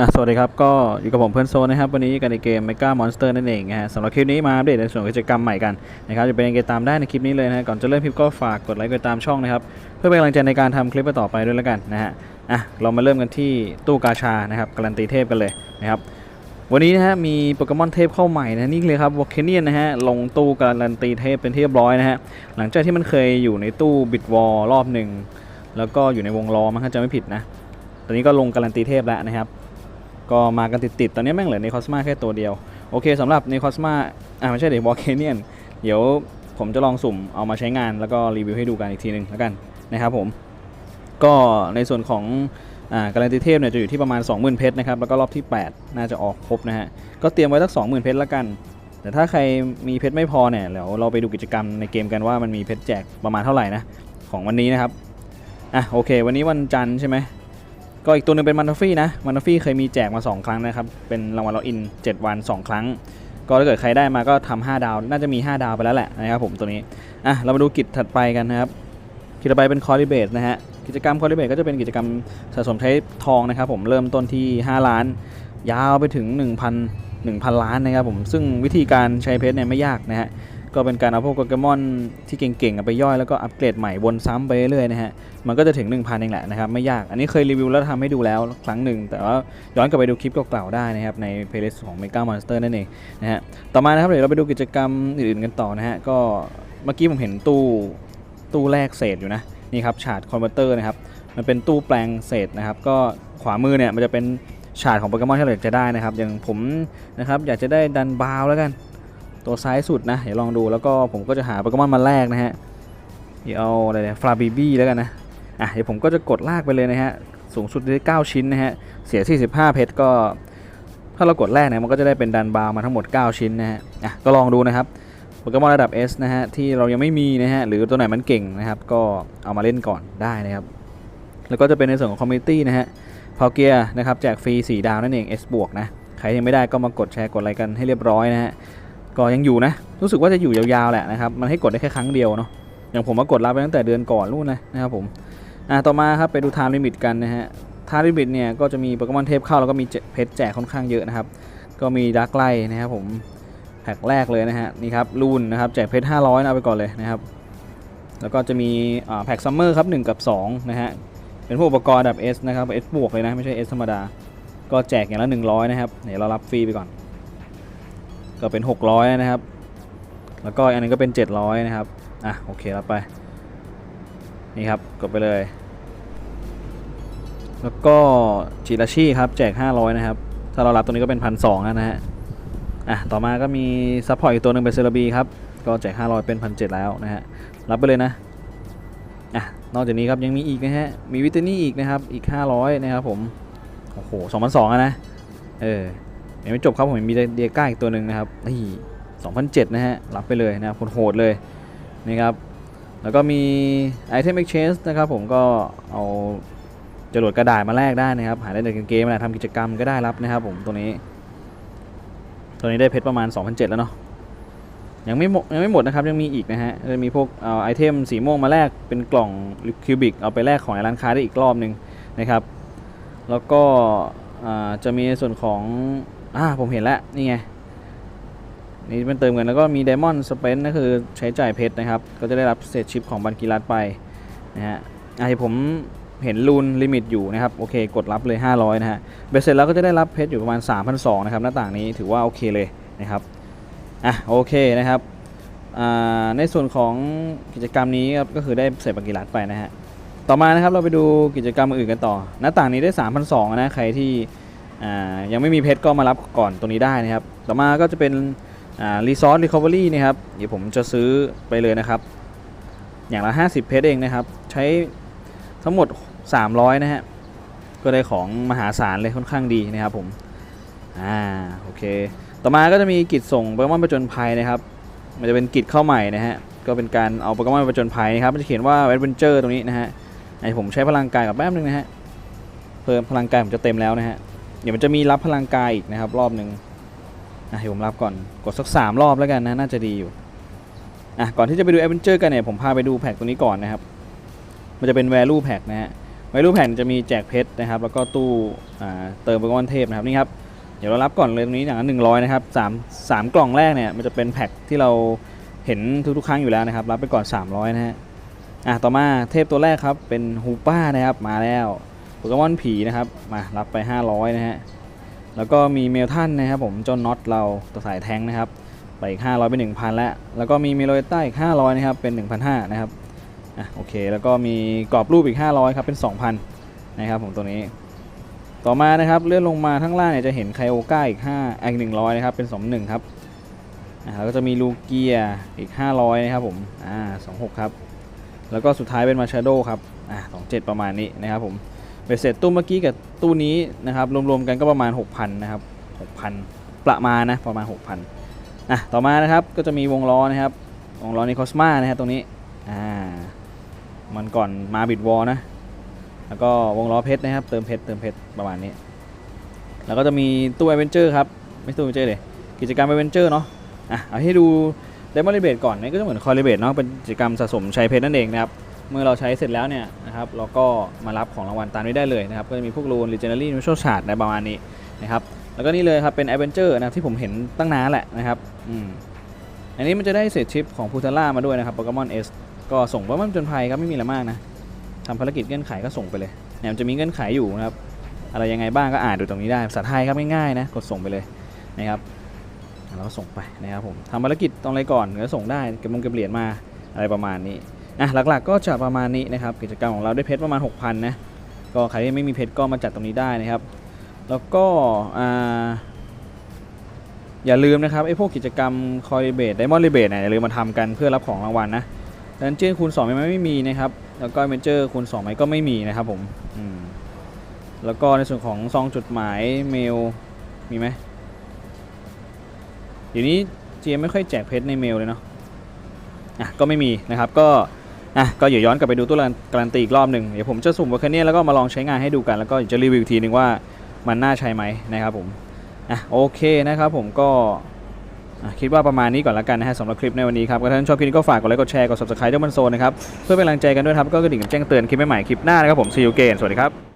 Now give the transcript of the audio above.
อะสวัสดีครับ ก็อยู่กับผมเพื่อนโซนนะครับ วันนี้กันในเกม Mega Monster นั่นเองนะฮะสำหรับคลิปนี้มาอัปเดตในส่วนกิจกรรมใหม่กันนะครับจะเป็นยังไงตามได้ในคลิปนี้เลยนะก่อนจะเริ่มคลิปก็ฝากกดไลค์กดติดตามช่องนะครับ เพื่อเป็นกำลังใจในการทำคลิปต่อไปด้วยแล้วกันนะฮะอะเรามาเริ่มกันที่ตู้กาชานะครับการันตีเทพกันเลยนะครับวันนี้นะฮะมีโปเกมอนเทพเข้าใหม่นะนี่เลยครับวอลเคเนียนนะฮะลงตู้การันตีเทพเป็นที่เรียบร้อยนะฮะหลังจากที่มันเคยอยู่ในตู้บิดวอลรอบหนึ่งแล้วก็อยู่ในวงล้อมั้งถ้าจำไม่ผิดนะตอนนี้ก็ลงการันตีเทพแล้วนะครับ ก็มากันติดๆ ตอนนี้แม่งเหลือในคอสมาแค่ตัวเดียว โอเคสำหรับในคอสมาอ่าไม่ใช่เดี๋ยววอลเคเนียนเดี๋ยวผมจะลองสุ่มเอามาใช้งานแล้วก็รีวิวให้ดูกันอีกทีหนึ่งแล้วกันนะครับผม ก็ในส่วนของอ่าการันตีเทพเนี่ยจะอยู่ที่ประมาณ 20,000 เพชรนะครับ แล้วก็รอบที่ 8 น่าจะออกครบนะฮะ ก็เตรียมไว้สัก 20,000 เพชรล้วกัน แต่ถ้าใครมีเพชรไม่พอเนี่ยเดี๋ยวเราไปดูกิจกรรมในเกมกันว่ามันมีเพชรแจกประมาณเท่าไหร่นะ ของวันนี้นะครับ อะโอเค วันนี้วันจันทร์ใช่ไหม ก็อีกตัวหนึงเป็นมันทฟี่นะมันทฟี่เคยมีแจกมา 2 ครั้งนะครับ เป็นรางวัลล็อกอิน 7 วัน 2 ครั้ง ก็ถ้าเกิดใครได้มาก็ทำ5ดาว น่าจะมี 5 ดาวไปแล้วแหละนะครับผมตัวนี้ อะ เรามาดูกิจถัดไปกันนะครับ กิจต่อไปเป็นคอร์ริเบตนะฮะ กิจกรรมคอร์ริเบตก็จะเป็นกิจกรรมสะสมใช้ทองนะครับผม เริ่มต้นที่ 5 ล้าน ยาวไปถึง 1,000 1,000 ล้านนะครับผม ซึ่งวิธีการใช้เพชรเนี่ยไม่ยากนะฮะ ก็เป็นการเอาพวกโปเกมอนที่เก่งๆไปย่อยแล้วก็อัปเกรดใหม่วนซ้ำไปเรื่อยๆนะฮะมันก็จะถึง 1,000เองแหละนะครับไม่ยากอันนี้เคยรีวิวแล้วทำให้ดูแล้วครั้งหนึ่ง แต่ว่าย้อนกลับไปดูคลิปเก่าๆได้นะครับในเพลย์ลิสต์ของ Mega Monster นั่นเองนะฮะต่อมานะครับเดี๋ยวเราไปดูกิจกรรมอื่นๆกันต่อนะฮะก็เมื่อกี้ผมเห็นตู้ตู้แลกเศษอยู่นะนี่ครับฉาดคอนเวอร์เตอร์นะครับมันเป็นตู้แปลงเศษนะครับก็ขวามือเนี่ยมันจะเป็นฉาดของโปเกมอนที่เราอยากจะได้นะครับอย่างผมนะครับอยากจะได้ดันบาวแล้วกัน ตัวซ้ายสุดนะเดี๋ยวลองดูแล้วก็ผมก็จะหาโปเกมอนมาแลกนะฮะเดี๋ยวเอาอะไรเนี่ยฟลาบีบี้แล้วกันนะอะเดี๋ยวผมก็จะกดลากไปเลยนะฮะสูงสุดได้ 9 ชิ้นนะฮะเสีย 45 เพชรก็ถ้าเรากดแรกเนี่ยมันก็จะได้เป็นดันบาวมาทั้งหมด 9 ชิ้นนะฮะอะก็ลองดูนะครับโปเกมอนระดับ S นะฮะที่เรายังไม่มีนะฮะหรือตัวไหนมันเก่งนะครับก็เอามาเล่นก่อนได้นะครับแล้วก็จะเป็นในส่วนของคอมมิตี้นะฮะพอเกียร์นะครับแจกฟรี 4 ดาวนั่นเอง S บวกนะใครยังไม่ได้ก็มากดแชร์กดไลค์กันให้เรียบร้อยนะฮะ ก็ยังอยู่นะ รู้สึกว่าจะอยู่ยาวๆแหละนะครับ มันให้กดได้แค่ครั้งเดียวเนาะ อย่างผมมากดรับไปตั้งแต่เดือนก่อนนู่นนะนะครับผม อะต่อมาครับไปดู time limit กันนะฮะ time limit เนี่ยก็จะมีโปเกมอนเทพเข้าแล้วก็มีเพชรแจกค่อนข้างเยอะนะครับ ก็มีดักไล่นะครับผม แพ็คแรกเลยนะฮะ นี่ครับรูนนะครับแจกเพชร500นะเอาไปก่อนเลยนะครับ แล้วก็จะมีอ่าแพ็คซัมเมอร์ครับ1กับ2นะฮะ เป็นพวกอุปกรณ์แบบ S นะครับ S บวกเลยนะไม่ใช่ S ธรรมดา ก็แจกอย่างละ100นะครับ เดี๋ยวเรารับฟรีไปก่อน ก็เป็น 600 นะครับ แล้วก็อันนึงก็เป็น 700 นะครับ อะโอเครับไป นี่ครับกดไปเลย แล้วก็จิราชีครับแจก 500 นะครับ ถ้าเรารับตัวนี้ก็เป็น1,200นะฮะ อะต่อมาก็มีซัพพอร์ตอีกตัวหนึ่งเป็นเซราบีครับ ก็แจก 500 เป็น1,700แล้วนะฮะ รับไปเลยนะ อะนอกจากนี้ครับยังมีอีกนะฮะ มีวิตานี่อีกนะครับ อีก 500 นะครับผม โอ้โห2,200อะนะ เออ ยังไม่จบครับผมมีเดียก้าอีกตัวหนึ่งนะครับนี่2007 นะฮะรับไปเลยนะครับโหดเลยนะครับแล้วก็มีไอเทม Exchange นะครับผมก็เอาจรวดกระดาษมาแลกได้นะครับ หาได้ในเกมนะทำกิจกรรมก็ได้รับนะครับผมตัวนี้ ตัวนี้ได้เพชรประมาณ 2007 แล้วเนาะยังไม่หมดยังไม่หมดนะครับ ยังมีอีกนะฮะจะมีพวกเอาไอเทมสีม่วงมาแลกเป็นกล่องคิวบิกเอาไปแลกของในร้านค้าได้อีกรอบหนึ่งนะครับ แล้วก็จะมีส่วนของ อ่าผมเห็นแล้ว นี่ไง นี่เป็นเติมเงินแล้วก็มี Diamond Spend ก็คือใช้จ่ายเพชรนะครับ ก็จะได้รับเศษชิปของบันกีรัตไปนะฮะอะที่ผมเห็นรูนลิมิตอยู่นะครับ โอเค กดรับเลย 500 นะฮะเบ็ดเสร็จแล้วก็จะได้รับเพชรอยู่ประมาณ 3,200นะครับหน้าต่างนี้ถือว่าโอเคเลยนะครับอะโอเคนะครับอ่าในส่วนของกิจกรรมนี้ครับก็คือได้เศษบันกีรัตไปนะฮะต่อมานะครับเราไปดูกิจกรรมอื่นกันต่อ หน้าต่างนี้ได้ 3,200นะใครที่ ยังไม่มีเพชรก็มารับก่อนตรงนี้ได้นะครับ ต่อมาก็จะเป็นรีซอสรีคอเวอรี่นะครับ เดี๋ยวผมจะซื้อไปเลยนะครับ อย่างละ 50 เพชรเองนะครับ ใช้ทั้งหมด 300 นะฮะ ก็ได้ของมหาศาลเลยค่อนข้างดีนะครับผม อ่า โอเค ต่อมาก็จะมีกิจส่งโปเกมอนประจนภัยนะครับ มันจะเป็นกิจเข้าใหม่นะฮะ ก็เป็นการเอาโปเกมอนประจนภัยนะครับ มันจะเขียนว่า Adventure ตรงนี้นะฮะไอผมใช้พลังกายกับแป๊บนึงนะฮะ เพิ่มพลังกายผมจะเต็มแล้วนะฮะ เดี๋ยวมันจะมีรับพลังกายอีกนะครับ รอบหนึ่งอะผมรับก่อนกดสักสามรอบแล้วกันนะน่าจะดีอยู่อะก่อนที่จะไปดู Adventure กันเนี่ยผมพาไปดูแพ็กตัวนี้ก่อนนะครับ มันจะเป็น value pack นะฮะไม่รู้แผ่นจะมีแจกเพชรนะครับ แล้วก็ตู้เติมโปเกมอนเทพนะครับนี่ครับเดี๋ยวเรารับก่อนเลยตรงนี้อย่างละหนึ่งร้อยนะครับสามสามกล่องแรกเนี่ยมันจะเป็นแพ็คที่เราเห็นทุกๆครั้งอยู่แล้วนะครับ รับไปก่อน 300 นะฮะอะต่อมาเทพตัวแรกครับเป็นฮูป้านะครับมาแล้ว เกมอนผีนะครับ มารับไป 500 นะฮะ แล้วก็มีเมลทันนะครับผม เจ้าน็อตเราตัวสายแทงนะครับ ไปอีก 500 เป็น 1,000 แล้ว แล้วก็มีเมโลเอต้าอีก 500 นะครับ เป็น 1,500 นะครับ อะโอเค แล้วก็มีกรอบรูปอีก 500 ครับ เป็น 2,000 นะครับผมตัวนี้ ต่อมานะครับเลื่อนลงมาข้างล่างเนี่ยจะเห็นไคโอก้าอีก5อีก 100 นะครับ เป็น 21 ครับ อ่าแล้วก็จะมีลูเกียอีก 500 นะครับผม อ่า 26 ครับ แล้วก็สุดท้ายเป็นมาชาโดครับ อ่า27 ประมาณนี้นะครับผม เบสเสร็จตู้เมื่อกี้กับตู้นี้นะครับรวมๆกันก็ประมาณ 6,000นะครับ6,000 ประมาณนะประมาณ 6,000อะต่อมานะครับก็จะมีวงล้อนะครับวงล้อในคอสมานะครับตรงนี้อ่ามันก่อนมาบิดวอลนะแล้วก็วงล้อเพชรนะครับเติมเพชรเติมเพชรประมาณนี้ แล้วก็จะมีตู้ a อเวนเจอร์ครับไม่ตู้ a อเวนเจอร์เลยกิจกรรม a อเวนเจอร์เนาะอะเอาให้ดูเดมอน l เบ t ก่อนนี่ก็จะเหมือนคอย l เบ t เนาะเป็นกิจกรรมสะสมใชัยเพชรนั่นเองนะครับเมื่อเราใช้เสร็จแล้วเนี่ย นะครับเราก็มารับของรางวัลตามนี้ได้เลยนะครับก็จะมีพวกรูน l ีเจน a รี่นิว a l ชาร์ดในประมาณนี้นะครับแล้วก็นี่เลยครับเป็น a อเวนเจอร์นะครับที่ผมเห็นตั้งนานแหละนะครับอืมอันนี้มันจะได้เศษชิปของพูทาร่ามาด้วยนะครับโปเกมอนเอสก็ส่งโปเกมอนจนภัยครับไม่มีอะไรมากนะทำภารกิจเงื่อนไขก็ส่งไปเลยเนี่ยมันจะมีเงื่อนไขอยู่นะครับอะไรยังไงบ้างก็อ่านดูตรงนี้ได้ภาษาไทยครับง่ายๆนะกดส่งไปเลยนะครับแล้วก็ส่งไปนะครับผมทำภารกิจตรงอะไรก่อนก็ส่งได้เก็บมงเก็บเหรียญมาอะไรประมาณนี้ อะหลักๆก็จะประมาณนี้นะครับกิจกรรมของเราได้เพชรประมาณ 6,000นะก็ใครที่ไม่มีเพชรก็มาจัดตรงนี้ได้นะครับ แล้วก็อ่าอย่าลืมนะครับไอ้พวกกิจกรรมคอยเบทไดมอนด์รีเบทเนี่ยอย่าลืมมาทำกันเพื่อรับของรางวัลนะดันเจี้ยนคูณ2ไหมไม่มีนะครับ แล้วก็เมนเจอร์คูณ2ไหมก็ไม่มีนะครับผมอืมแล้วก็ในส่วนของซองจดหมายเมลมีไหมเดี๋ยวนี้เจียไม่ค่อยแจกเพชรในเมลเลยเนาะอะก็ไม่มีนะครับก็ อะก็อย่าย้อนกลับไปดูตัวการันตีอีกรอบหนึ่งเดี๋ยวผมจะสุ่มวอลคเนียแล้วก็มาลองใช้งานให้ดูกัน แล้วก็จะรีวิวอีกทีนึงว่ามันน่าใช้ไหมนะครับผมอะโอเคนะครับผมก็คิดว่าประมาณนี้ก่อนละกันนะฮะสำหรับคลิปในวันนี้ครับก็ถ้าท่านชอบคลิปนี้ก็ฝากกดไลค์กดแชร์กด subscribe เจ้ามันโซนนะครับ เพื่อเป็นกำลังใจกันด้วยครับ ก็กระดิ่งแจ้งเตือนคลิปใหม่ๆคลิปหน้านะครับผมซีอูเกนสวัสดีครับ